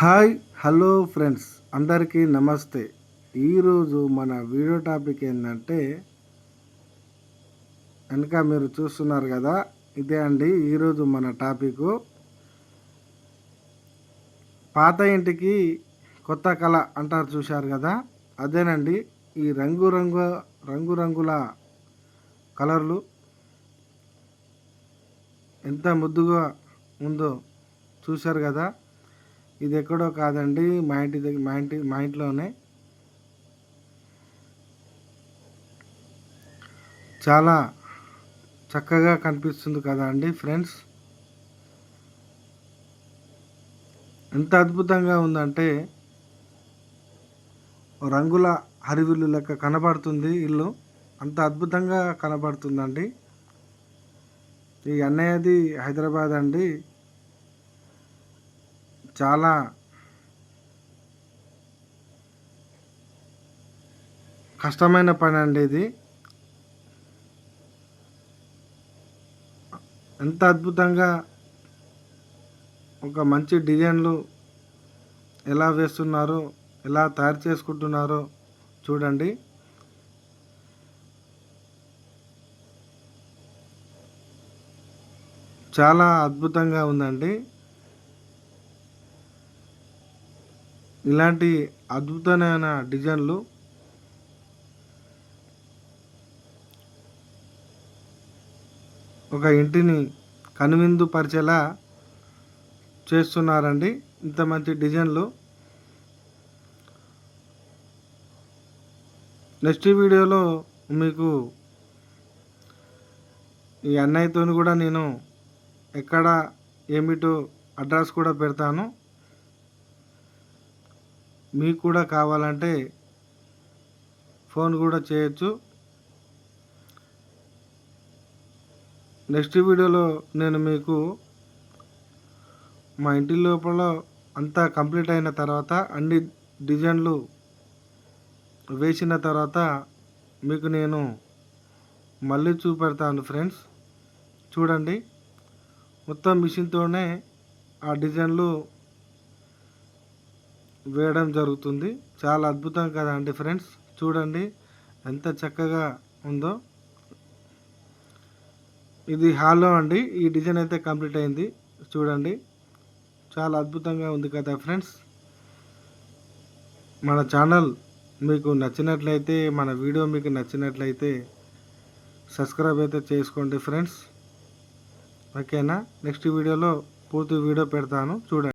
Hi hello friends. అందరికీ నమస్తే. ఈరోజు మన వీడియో టాపిక్ ఏంటంటే వెనక మీరు చూస్తున్నారు కదా ఇదే అండి ఈరోజు మన టాపిక్. పాత ఇంటికి కొత్త కళ అంటారు చూశారు కదా అదేనండి ఈ రంగురంగు రంగురంగుల కలర్లు ఎంత ముద్దుగా ఉందో చూశారు కదా. ఇది ఎక్కడో కాదండి మా ఇంటి దగ్గర మా ఇంటి మా ఇంట్లోనే. చాలా చక్కగా కనిపిస్తుంది కదా అండి ఫ్రెండ్స్. ఎంత అద్భుతంగా ఉందంటే రంగుల హరివిల్లు లెక్క కనబడుతుంది ఇల్లు. అంత అద్భుతంగా కనబడుతుందండి. ఈ అన్నయ్యది హైదరాబాద్ అండి. చాలా కష్టమైన పని అండి ఇది. ఎంత అద్భుతంగా ఒక మంచి డిజైన్లు ఎలా వేస్తున్నారో ఎలా తయారు చేసుకుంటున్నారో చూడండి. చాలా అద్భుతంగా ఉందండి. ఇలాంటి అద్భుతమైన డిజైన్లు ఒక ఇంటిని కనువిందు పరిచేలా చేస్తున్నారండి. ఇంత మంచి డిజైన్లు. నెక్స్ట్ వీడియోలో మీకు ఈ అన్నయ్యతో కూడా నేను ఎక్కడ ఏమిటో అడ్రస్ కూడా పెడతాను. మీకు కూడా కావాలంటే ఫోన్ కూడా చేయొచ్చు. నెక్స్ట్ వీడియోలో నేను మీకు మా ఇంటి లోపల అంతా కంప్లీట్ అయిన తర్వాత అన్ని డిజైన్లు వేసిన తర్వాత మీకు నేను మళ్ళీ చూపెడతాను ఫ్రెండ్స్. చూడండి. మొత్తం మిషన్తోనే ఆ డిజైన్లు వేయడం జరుగుతుంది. చాలా అద్భుతం కదా అండి ఫ్రెండ్స్. చూడండి ఎంత చక్కగా ఉందో. ఇది హాల్లో అండి. ఈ డిజైన్ అయితే కంప్లీట్ అయింది. చూడండి. చాలా అద్భుతంగా ఉంది కదా ఫ్రెండ్స్. మన ఛానల్ మీకు నచ్చినట్లయితే మన వీడియో మీకు నచ్చినట్లయితే సబ్స్క్రైబ్ అయితే చేసుకోండి ఫ్రెండ్స్. ఓకేనా? నెక్స్ట్ వీడియోలో పూర్తి వీడియో పెడతాను. చూడండి.